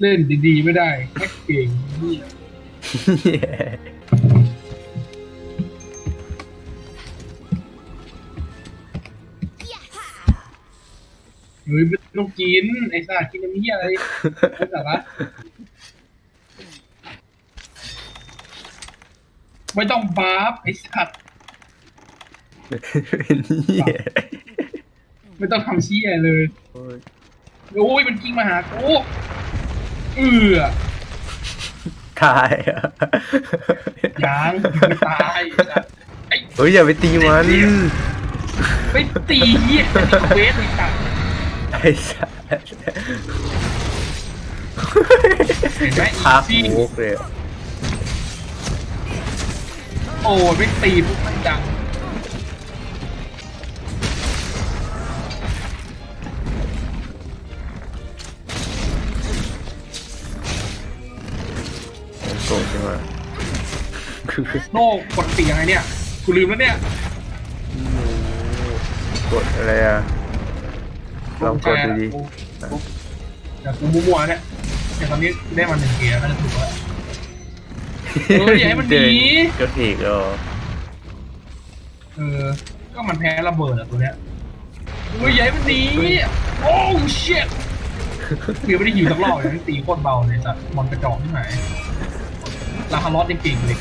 เล่นดีๆ ไม่ได้แค่เก่งนี่เฮ้ยไม่ต้องกิน ไอ้สัตว์กินน้ำเหี้ยอะไรไม่สาระไม่ต้องบาฟไอ้สัตว์เป็นเหี้ยไม่ต้องทำเชี้อะไรเลยโอ้ยโอ้ยมันกิ้งมาหากู เอือตายอะยังไม่ตายไอ้เฮ้ยอย่าไปตีมันไม่ตีเหี้ยนี่เวสไอ้สัตว์ไอ้สัสเห็นไหมพักอีซี่มุกเลยอะโอ้ยไม่ตีปุ๊บมันดัง โกรธใช่ไหมคือโน่กดตียังไงเนี่ย กูลืมแล้วเนี่ย กดอะไรอะลองกดดูดิแต่กูมัวๆเนี่ยแต่ตอนนี้ได้มาหนึ่งเกียร์น่าจะถูกแล้วเอออย่าให้มันหนีเก็อีกเหรอเออก็มันแพ้ระเบิดอะตัวเนี้ยเฮ้ยอย่าให้มันหนีโอ้ชิตเดี๋ยวไม่ได้หิวสักรอบเลยตีโคตรเบาเลยสัตว์มอนกระจอกที่ไหน ราคาลอสจริงๆเลย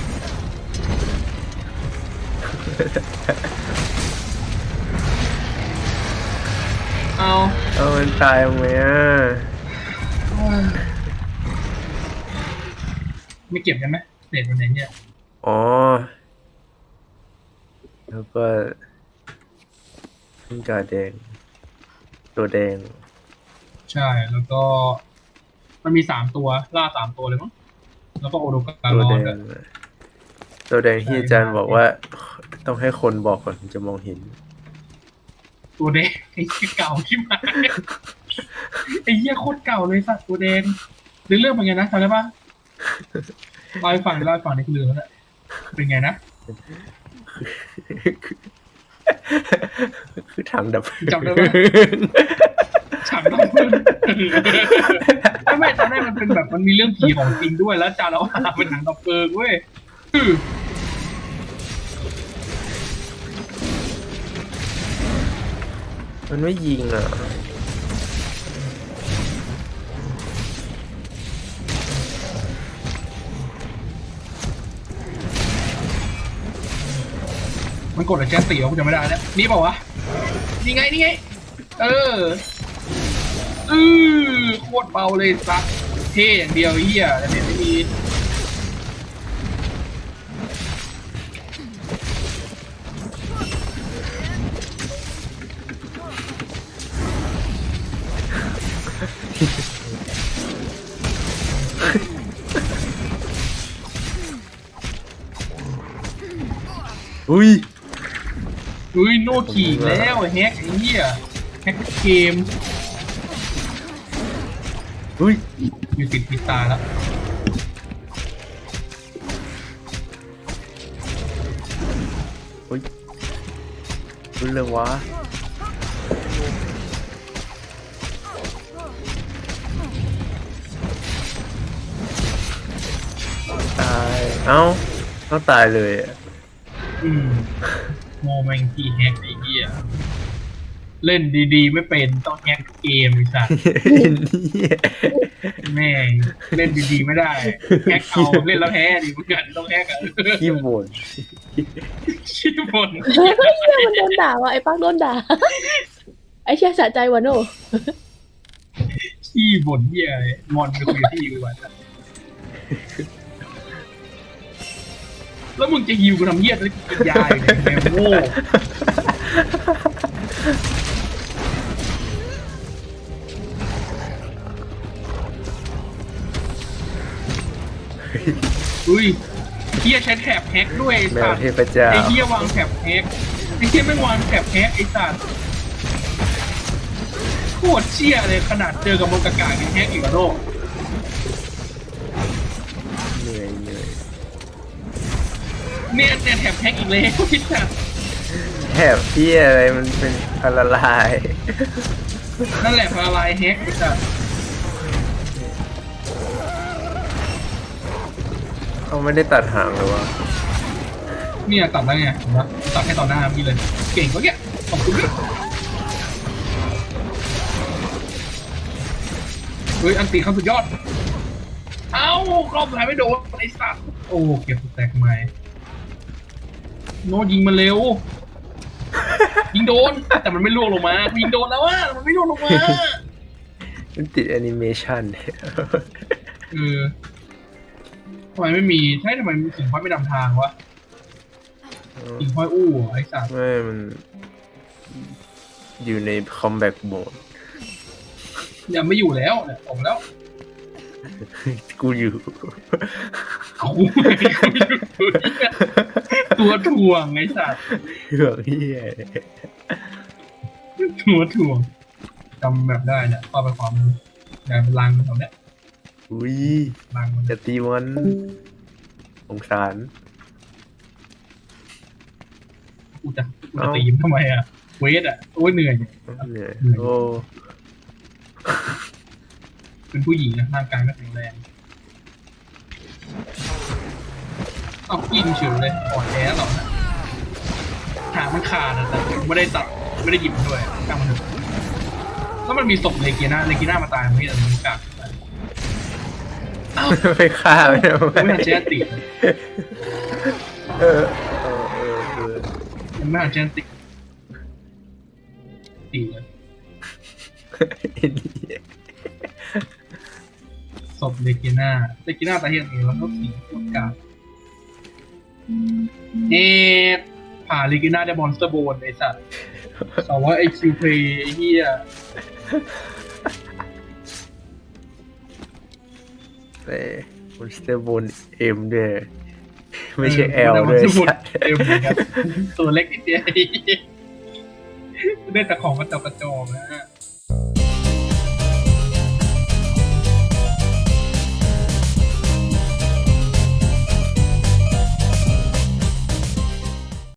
เอาเอามันตายไหมอะไม่เก็บกันไหมเศษมันไหนเนี่ยอ๋อ แล้วก็ขึ้นกาแดง ตัวแดง ใช่แล้วก็ มันมีสามตัวล่าสามตัวเลยมั้ง แล้วก็โอโดการตัวลอแดนงด้วยตัวแดงที่อาจารย์บอกว่า ต้องให้คนบอกก่อนถึงจะมองเห็น ตัวแดงไอ้เหี้ยเก่าที่มาไอ้เหี้ยโคตรเก่าเลยสัตว์ตัวแดงหรือเรื่องเป็นไงนะจำได้ปะเล่าให้ฟังเล่าให้ฟังในคือเรื่องนั้นแหละเป็นไงนะคือถังดับเพลิงจำได้ปะฉากน้องพึ่งไม่ไม่ จำได้มันเป็นแบบมันมีเรื่องผีของจริงด้วยแล้วจานเราหาเป็นหนังดับเพลิงเว้ยคือมันไม่ยิงอะมันกดอะไรแจ้งตีวะกูจำไม่ได้แล้วนี่เปล่าวะนี่ไงนี่ไง เออ อือโคตรเบาเลยสักเท่อย่างเดียวไอ้เฮียแต่เนี่ยไม่มีอุ้ยอุ้ยโนขี่อีกแล้วแฮกไอ้เหี้ยแฮกเกม อุ้ยอยู่ติดพิตาแล้วอุ้ยรู้เรื่องวะตาย เอ้าต้องตายเลยอะ อืมโมแมงที่แฮกไอ้เหี้ย เล่นดีๆ ไม่เป็นต้องแฮกเกมไอ้สัสเนี่ยแม่งเล่นดีๆไม่ได้แฮกเอาเล่นแล้วแพ้ดิเหมือนกันต้องแฮกอะขี้บ่นชิบนเชี่ยมันโดนด่าว่ะไอ้ปักโดนด่า ไอ้เชี่ยสะใจวะโน่ขี้บ่นเหี้ยอะไรมอนไปคุยกับที่กูก่อนแล้วมึงจะฮิวกูทำเหี้ยแล้วกูกินยาอยู่เนี่ยแมวโง่ อุ้ยเฮียใช้แถบแฮกด้วยไอ้แมสัวตว์เทพเจ้าไอ้เฮียวางแถบแฮกไอ้เฮียไม่วางแถบแฮกไอ้สัตว์โคตรเชี่ยเลยขนาดเจอกับมนกากายังแฮกอีกอะโลกเหนื่อยเหนื่อยเนี่ยเนี่ยแถบแฮกอีกเลยไอ้สัตว์แถบที่อะไรมันเป็นพลาลาย นั่นแหละพาลายแฮกไอ้สัตว์ เขาไม่ได้ตัดหางเลยวะเนี่ยตัดแล้วไงเห็นปะตัดให้ต่อหน้าพี่เลย เก่งก็เนี่ยขอบคุณด้วยเฮ้ยอันตีเขาสุดยอด เอ้ารอบสุดท้ายไม่โดนไอ้สัตว์โอ้เก็บแตกใหม่โน้ตยิงมาเร็ว ยิงโดน แต่มันไม่ล่วงลงมายิงโดนแล้วว่ามันไม่ล่วงลงมามันติดแอนิเมชันเออ ทำไมไม่มีใช่ทำไมสิงห้อยไม่นำทางวะสิงห้อยอู้เหรอไอ้สัตว์ไม่มัน อยู่ในคอมแบทโหมดยังไม่อยู่แล้วเนี่ยออกมาแล้วกูอยู่ เอาตัวถ่วงไอ้สัตว์เหือกเฮียตัวถ่วงจำแบบได้เนี่ยเข้าไปความมือใหญ่เป็นลังตรงเนี้ย อุ้ยลังมันจะตีมันสงสาร กูจะกูจะตีมนทำไมอะ เวทอะ โอ้ยเหนื่อยเหนื่อย เหนื่อยโอ้เป็นผู้หญิงนะร่างกายไม่แข็งแรงเอากินเฉยเลยอ่อนแอหรอกนะหางมันขาดอะแต่ไม่ได้ตัดไม่ได้หยิบมันด้วยกางมันเถอะแล้วมันมีศพเลกิน่าเลกิน่ามาตายมันไม่ได้มันกลับอ้าว ไปฆ่าไม่ได้ไม่ทันเชนติเออเออเออเออยังไม่ทันเชนติตีเลยไอ้นี่ศพเลกิน่าเลกิน่าตายเฮียนเองแล้วก็สีพวกกาเอ๊ะผ่าเลกิน่าได้มอนสเตอร์โบนไอสัตว์สองร้อยไอคิวเพย์ไอ้เฮีย แต่มอนสเตอร์บนเอ็มด้วยไม่ใช่แอลด้วยสมุดสัตว์เอ็มเหมือนกันตัวเล็กนิดเดียวไอ้เหี้ยได้แต่ของกระจอกกระจอกนะฮะ